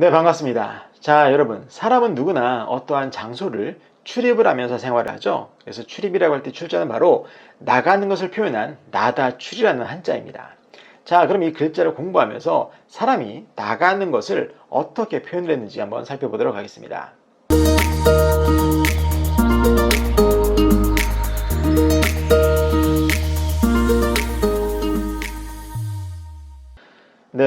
네, 반갑습니다. 자, 여러분. 사람은 누구나 어떠한 장소를 출입을 하면서 생활을 하죠. 그래서 출입이라고 할 때 출자는 바로 나가는 것을 표현한 나다 출이라는 한자입니다. 자, 그럼 이 글자를 공부하면서 사람이 나가는 것을 어떻게 표현을 했는지 한번 살펴보도록 하겠습니다.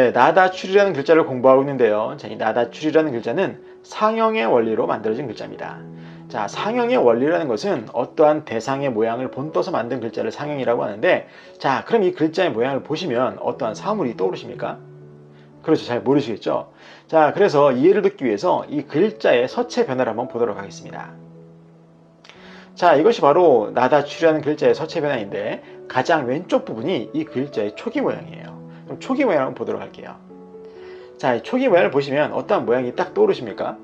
네, 나다출이라는 글자를 공부하고 있는데요. 자, 이 나다출이라는 글자는 상형의 원리로 만들어진 글자입니다. 자, 상형의 원리라는 것은 어떠한 대상의 모양을 본떠서 만든 글자를 상형이라고 하는데, 자, 그럼 이 글자의 모양을 보시면 어떠한 사물이 떠오르십니까? 그렇죠. 잘 모르시겠죠? 자, 그래서 이해를 듣기 위해서 이 글자의 서체 변화를 한번 보도록 하겠습니다. 자, 이것이 바로 나다출이라는 글자의 서체 변화인데, 가장 왼쪽 부분이 이 글자의 초기 모양이에요. 그럼 초기 모양을 한번 보도록 할게요. 자, 이 초기 모양을 보시면 어떠한 모양이 딱 떠오르십니까?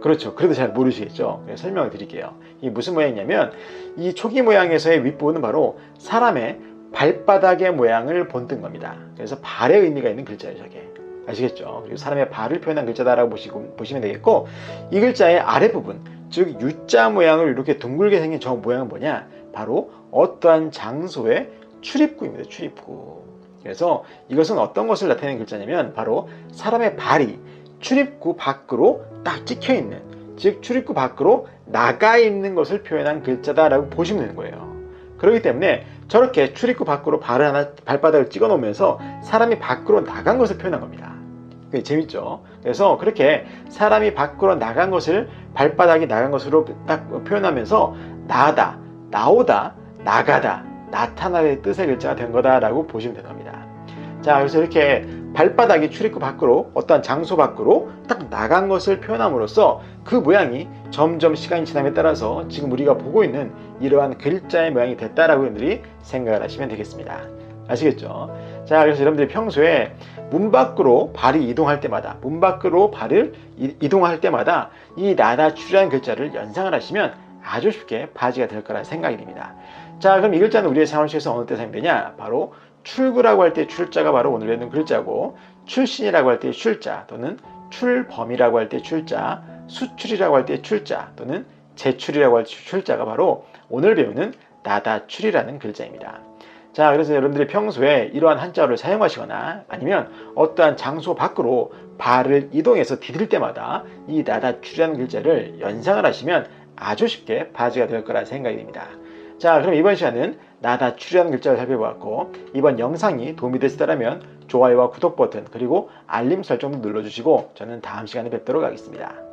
그렇죠. 그래도 잘 모르시겠죠? 설명을 드릴게요. 이게 무슨 모양이냐면 이 초기 모양에서의 윗부분은 바로 사람의 발바닥의 모양을 본뜬 겁니다. 그래서 발의 의미가 있는 글자예요, 저게. 아시겠죠? 그리고 사람의 발을 표현한 글자다라고 보시고, 보시면 되겠고 이 글자의 아랫부분, 즉 U자 모양을 이렇게 둥글게 생긴 저 모양은 뭐냐? 바로 어떠한 장소의 출입구입니다. 출입구. 그래서 이것은 어떤 것을 나타내는 글자냐면 바로 사람의 발이 출입구 밖으로 딱 찍혀 있는 즉 출입구 밖으로 나가 있는 것을 표현한 글자다라고 보시면 되는 거예요. 그렇기 때문에 저렇게 출입구 밖으로 발을 하나 발바닥을 찍어 놓으면서 사람이 밖으로 나간 것을 표현한 겁니다. 그게 재밌죠. 그래서 그렇게 사람이 밖으로 나간 것을 발바닥이 나간 것으로 딱 표현하면서 나다, 나오다, 나가다, 나타나의 뜻의 글자가 된 거다라고 보시면 겁니다. 자, 그래서 이렇게 발바닥이 출입구 밖으로 어떠한 장소 밖으로 딱 나간 것을 표현함으로써 그 모양이 점점 시간이 지남에 따라서 지금 우리가 보고 있는 이러한 글자의 모양이 됐다라고 여러분들이 생각을 하시면 되겠습니다. 아시겠죠? 자, 그래서 여러분들이 평소에 문 밖으로 발이 이동할 때마다, 문 밖으로 발을 이- 이동할 때마다 이 나다출이라는 글자를 연상을 하시면 아주 쉽게 바지가 될 거라 생각이 듭니다. 자, 그럼 이 글자는 우리의 생활 속에서 어느 때 사용되냐? 바로 출구라고 할 때 출자가 바로 오늘 배우는 글자고, 출신이라고 할 때 출자 또는 출범이라고 할 때 출자, 수출이라고 할 때 출자 또는 제출이라고 할 때 출자가 바로 오늘 배우는 나다출이라는 글자입니다. 자, 그래서 여러분들이 평소에 이러한 한자어를 사용하시거나 아니면 어떠한 장소 밖으로 발을 이동해서 디딜 때마다 이 나다출이라는 글자를 연상을 하시면 아주 쉽게 바지가 될 거라 생각이 됩니다. 자, 그럼 이번 시간은 나다출이라는 글자를 살펴보았고 이번 영상이 도움이 되시다면 좋아요와 구독 버튼 그리고 알림 설정도 눌러주시고 저는 다음 시간에 뵙도록 하겠습니다.